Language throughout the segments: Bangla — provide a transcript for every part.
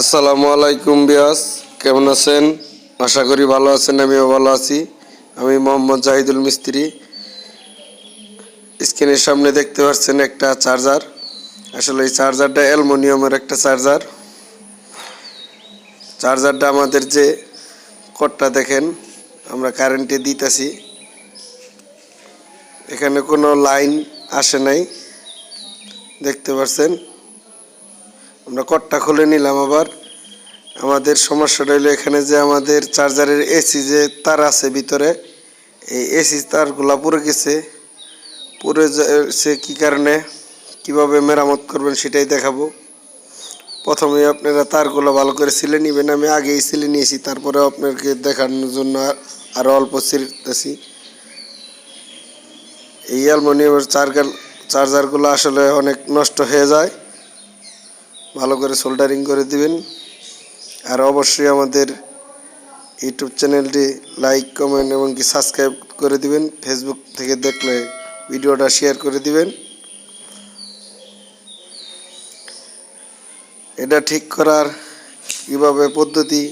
আসসালামু আলাইকুম বিয়াস, কেমন আছেন? আশা করি ভালো আছেন, আমিও ভালো আছি। আমি মোহাম্মদ জাহিদুল মিস্ত্রি। স্ক্রিনের সামনে দেখতে পাচ্ছেন একটা চার্জার। আসলে এই চার্জারটা অ্যালমোনিয়ামের একটা চার্জার। চার্জারটা আমাদের যে কটটা দেখেন, আমরা কারেন্টে দিতেছি। এখানে কোনো লাইন আসে নাই। দেখতে পাচ্ছেন? আমরা কটটা খুলে নিলাম আবার। আমাদের সমস্যাটা হলো এখানে যে আমাদের চার্জারের এসি যে তার আছে ভিতরে, এই এসি তারগুলা পুড়ে গেছে। পুড়ে সে কী কারণে? কীভাবে মেরামত করবেন সেটাই দেখাবো। প্রথমে আপনারা তারগুলো ভালো করে সিলে নেবেন। আমি আগেই সিলে নিয়েছি তারপরে আপনাকে দেখানোর জন্য আরও অল্প সিলতেছি। এই অ্যালমোনিয়ামের চার্জার চার্জারগুলো আসলে অনেক নষ্ট হয়ে যায়। ভালো করে সোল্ডারিং করে দিবেন। আর অবশ্যই আমাদের ইউটিউব চ্যানেলটি লাইক কমেন্ট এবং কি সাবস্ক্রাইব করে দিবেন। ফেসবুক থেকে দেখলে ভিডিওটা শেয়ার করে দিবেন। এটা ঠিক করার কীভাবে পদ্ধতি,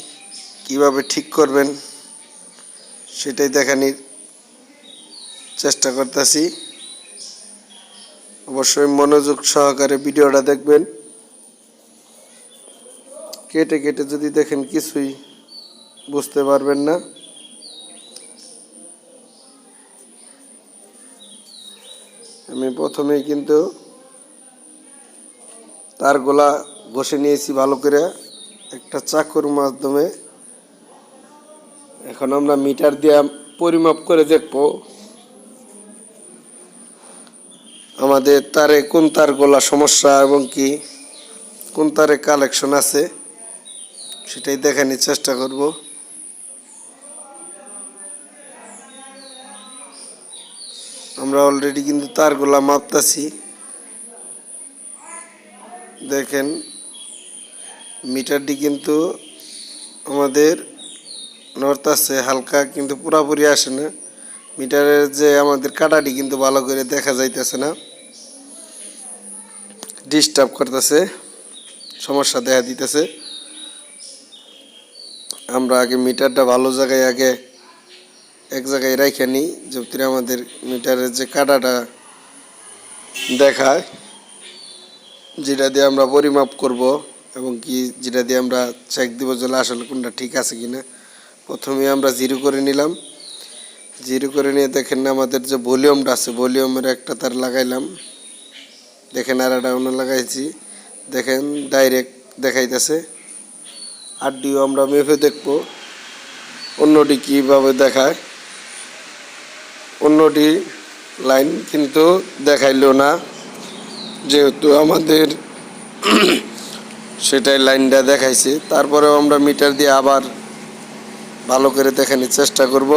কীভাবে ঠিক করবেন, সেটাই দেখানির চেষ্টা করতেছি। অবশ্যই মনোযোগ সহকারে ভিডিওটা দেখবেন। কেটে কেটে যদি দেখেন কিছুই বুঝতে পারবেন না। আমি প্রথমেই কিন্তু তারগুলা ঘষে নিয়েছি ভালো করে। একটা চাকুর মাধ্যমে। এখন আমরা মিটার দিয়ে পরিমাপ করে দেখব আমাদের তারে কোন তারগুলা সমস্যা এবং কি, কোন তারে কালেকশন আছে। সেটাই দেখানোর চেষ্টা করব। আমরা অলরেডি কিন্তু তারগুলা মাপতাছি। দেখেন, মিটারটি কিন্তু আমাদের আছে, হালকা কিন্তু পুরাপুরি আসে না। মিটারের যে আমাদের কাটাটি কিন্তু ভালো করে দেখা যাইতেছে না। ডিস্টার্ব করতেছে, সমস্যা দেখা দিতেছে। আমরা আগে মিটারটা ভালো জায়গায় আগে এক জায়গায় রেখে নিই যদি আমাদের মিটারের যে কাটাটা দেখায়, যেটা দিয়ে আমরা পরিমাপ করব এবং কি যেটা দিয়ে আমরা চেক দিব যে আসলে কোনটা ঠিক আছে কিনা। প্রথমে আমরা জিরো করে নিলাম। জিরো করে নিয়ে দেখেন না আমাদের যে ভলিউমটা আছে, ভলিউমের একটা তার লাগাইলাম। দেখেন আর একটা লাগাইছি। দেখেন ডাইরেক্ট দেখাইতেছে। আরডিও আমরা মেপে দেখব। অন্যটি কীভাবে দেখায়? অন্যটি লাইন কিন্তু দেখাইলো না। যেহেতু আমাদের সেটাই লাইনটা দেখাইছে, তারপরেও আমরা মিটার দিয়ে আবার ভালো করে দেখানোর চেষ্টা করব।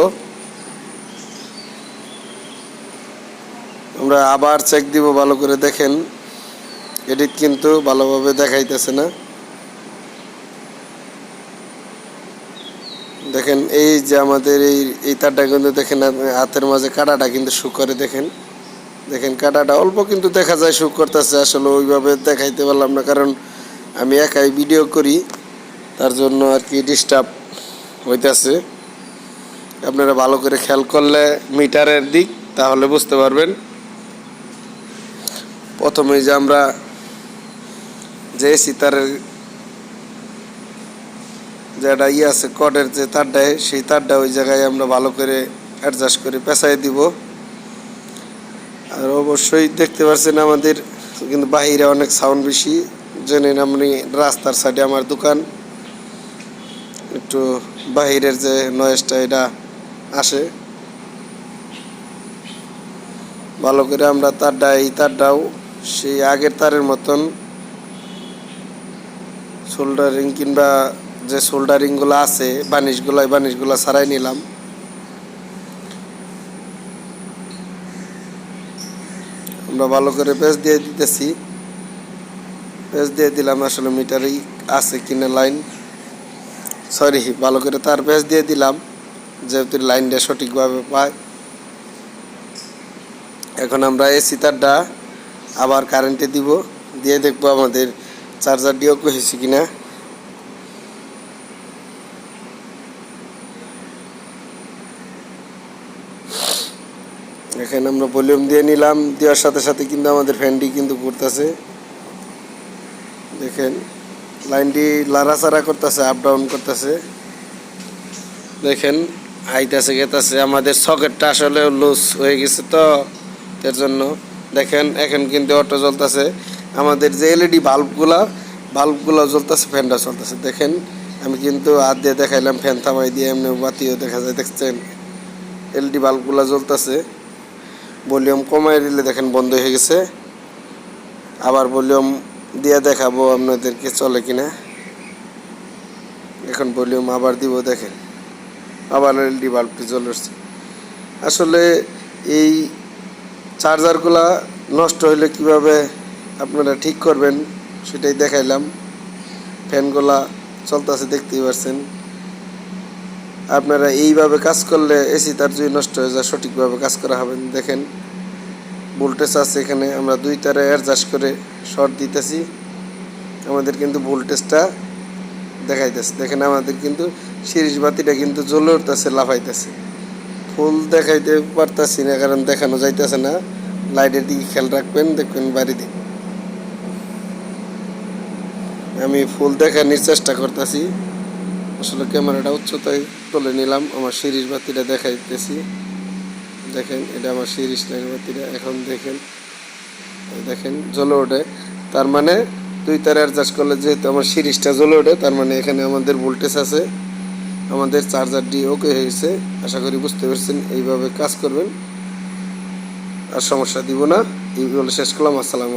আমরা আবার চেক দিব, ভালো করে দেখেন। এডিট কিন্তু ভালোভাবে দেখাইতেছে না। দেখেন, এই যে আমাদের এই এই তারটা কিন্তু দেখেন হাতের মাঝে কাটাটা কিন্তু শু করে দেখেন। দেখেন, কাটাটা অল্প কিন্তু দেখা যায় শু করতেছে, আসলে ওইভাবে দেখাইতে পারলাম না, কারণ আমি একাই ভিডিও করি, তার জন্য আর কি ডিস্টার্ব হইতেছে। আপনারা ভালো করে খেয়াল করলে মিটারের দিক, তাহলে বুঝতে পারবেন। প্রথমে যে আমরা যে এসি যেটা ইয়ে আছে কটের যে তারটায় সেই তারটা ওই জায়গায় আমরা ভালো করে অ্যাডজাস্ট করে পেঁচাই দিব। আর অবশ্যই দেখতে পাচ্ছেন আমাদের, কিন্তু বাহিরে অনেক সাউন্ড বেশি। জেনেন আপনি রাস্তার সাইডে আমার দোকান, একটু বাহিরের যে নয়েজটা এটা আসে। ভালো করে আমরা তারটা, এই তারটাও সেই আগের তারের মতন সোল্ডারিং কিংবা যে সোল্ডারিংগুলো আছে, বানিশগুলো, এই বানিশগুলো সারাই নিলাম। আমরা ভালো করে পেঁচ দিয়ে দিতেছি। পেঁচ দিয়ে দিলাম, আসলে মিটারেই আছে কিনা লাইন। সরি ভালো করে তার পেঁচ দিয়ে দিলাম, যেহেতু লাইনটা সঠিকভাবে পায়। এখন আমরা এসি তারটা আবার কারেন্টে দিব, দিয়ে দেখব আমাদের চার্জার ডিও হয়েছে কিনা। দেখেন আমরা ভলিউম দিয়ে নিলাম, দেওয়ার সাথে সাথে কিন্তু আমাদের ফ্যানটি কিন্তু ঘুরতেছে। দেখেন, লাইনটি লাড়াচাড়া করতেছে আপ ডাউন করতেছে। দেখেন আইতাছে গেতাছে আমাদের সকেটটা আসলে লুজ হয়ে গেছে তো, এর জন্য। দেখেন, এখন কিন্তু অটো জ্বলতেছে। আমাদের যে এলইডি বাল্বগুলা বাল্বগুলো জ্বলতেছে, ফ্যানটা চলতেছে দেখেন, আমি কিন্তু হাত দিয়ে দেখাইলাম, ফ্যান থামাই দিয়ে এমনি বাতিও দেখা যায়, দেখছেন? এলইডি বাল্বগুলো জ্বলতেছে। ভলিউম কমাই দিলে দেখেন বন্ধ হয়ে গেছে। আবার ভলিউম দিয়ে দেখাবো আপনাদেরকে চলে কিনা। এখন ভলিউম আবার দিব দেখেন। আবার এলইডি বাল্বটি জ্বলে আসলে এই চার্জারগুলা নষ্ট হইলে কীভাবে আপনারা ঠিক করবেন সেটাই দেখাইলাম। ফ্যানগুলা চলতেছে, দেখতেই পারছেন। আপনারা এইভাবে কাজ করলে এসি তার যদি নষ্ট হয়ে যায়, সঠিকভাবে কাজ করা হবে। দেখেন, ভোল্টেজ আছে এখানে, আমরা দুই তারে অ্যাডজাস্ট করে শর্ট দিতেছি। আমাদের কিন্তু ভোল্টেজটা দেখাইতেছে। দেখেন, আমাদের কিন্তু সিরিজ বাতিটা কিন্তু জ্বলে উঠতেছে, লাফাইতেছে। ফুল দেখাইতে পারতাছি না, কারণ দেখানো যাইতেছে না। লাইটের দিকে খেয়াল রাখবেন, দেখবেন বাড়িতে আমি ফুল দেখানোর চেষ্টা করতেছি। আসলে ক্যামেরাটা উচ্চতায় তুলে নিলাম, আমার সিরিজ বাতিটা দেখাইতেছি। দেখেন, এটা আমার সিরিজ লাইন বাতিটা। এখন দেখেন দেখেন, জ্বলে ওঠে। তার মানে দুই তার অ্যাডজাস্ট করলে যেহেতু আমার সিরিজটা জ্বলে ওঠে, তার মানে এখানে আমাদের ভোল্টেজ আছে, আমাদের চার্জারটি ওকে হয়েছে। আশা করি বুঝতে পারছেন, এইভাবে কাজ করবেন। আর সমস্যা দিব না। এই বলে শেষ করলাম আসসালামু